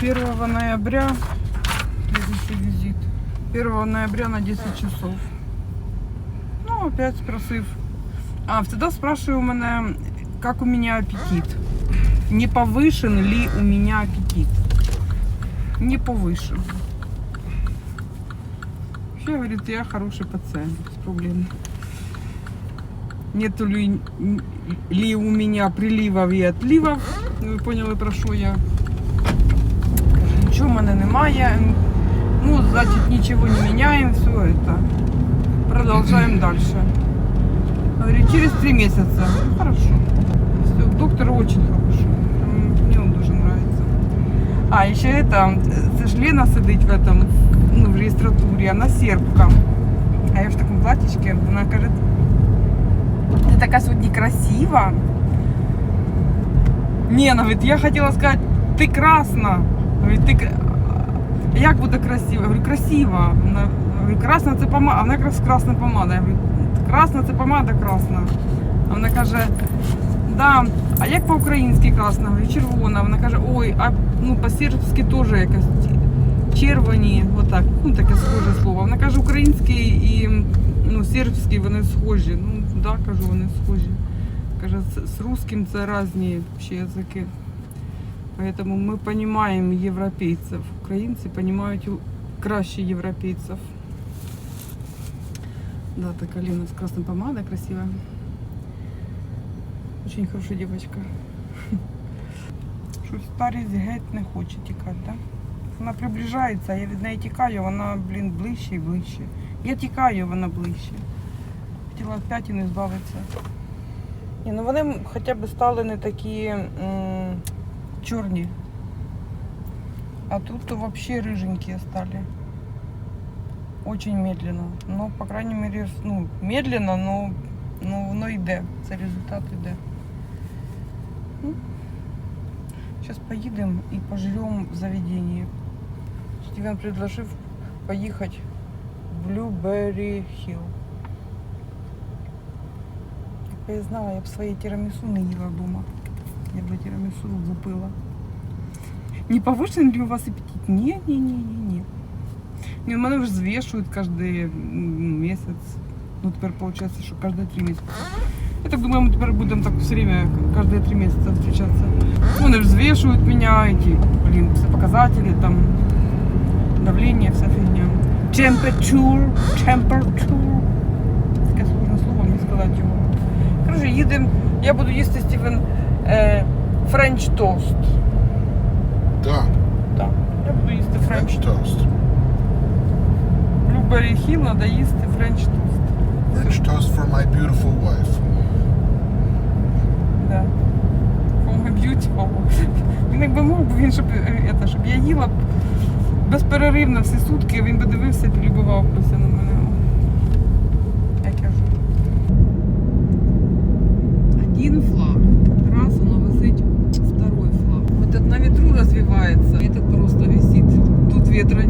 1 ноября, следующий визит, 1 ноября на 10 часов. Ну, опять спросив. А, всегда спрашиваю у меня, как у меня аппетит. Не повышен ли у меня аппетит? Не повышен. Вообще, говорит, я хороший пациент, без проблем. Нету ли, ли у меня приливов і отливов. Ви поняли, про що я Каже, Нічого в мене немає. Ну, значит, ничего не меняем, все это. Продолжаем дальше. Говорит, через три месяца. Ну, хорошо. Всё, доктор очень хороший. М, Мне он дуже нравится. А, еще это, це ж Лена сидить в этом, ну, в реєстратурі, вона сербка. А я в такому платічці, вона каже, ти така сьогодні красива. Ні, вона говорить, я хотіла сказати, ти красна. Говорить, ти як буде красиво? Я говорю, красиво. Вона говорить, красна це помада. А вона якраз красна помада. Я говорю, красна це помада красна. А вона каже, да, а як по-українськи красна? Я говорю, червона. Вона каже, ой, а ну по-сербськи теж якась червоні, отак, ну таке схоже слово. Вона каже, український і ну, сербський вони схожі. Ну, да, кажу, вони схожі. Каже, з, русским це різні ще язики. Поэтому мы понимаем европейцев. Украинцы понимают у- краще европейцев. Да, так Алина с красной помадой красивая. Очень хорошая девочка. Щось старість геть не хоче тікати, да? Вона приближається, а я від неї тікаю, вона, блін, ближче і ближче. Я тікаю, вона ближче. Хотіла опять і не збавитися. Ні, ну вони м- хоча б стали не такі м, чорні. А тут то вообще рыженькие стали. Очень медленно. Ну, по крайней мере, ну, медленно, но, но воно йде. Це результат йде. Сейчас поїдемо і пожрем в заведении. Стивен предложив поїхати в Blueberry Hill. Якби я знала, я б своє тірамісу не їла вдома. Я б тірамісу влупила. Не повышен ли у вас аппетит? Ні, ні, ні, ні, ні. Ні, у мене вже звішують кожен м, місяць. Ну, тепер виходить, що кожні три місяці. Я так думаю, мы теперь будем так все время, каждые три месяца встречаться. Вони взвешивают меня, эти, блин, все показатели, там, давление, вся фигня. Temperature, temperature. Таке сложне слово, мені сказати його. Короче, їдемо, я буду їсти, Стівен, е, френч тост. Да, Так, я буду їсти френч French toast. Blueberry Hill треба їсти френч тост. French toast for my beautiful wife. Да. For my beautiful. Він якби мог би він, щоб, е, это, щоб я їла безперервно всі сутки, він би дивився і полюбував би на мене. называется. Это просто висит. Тут ветра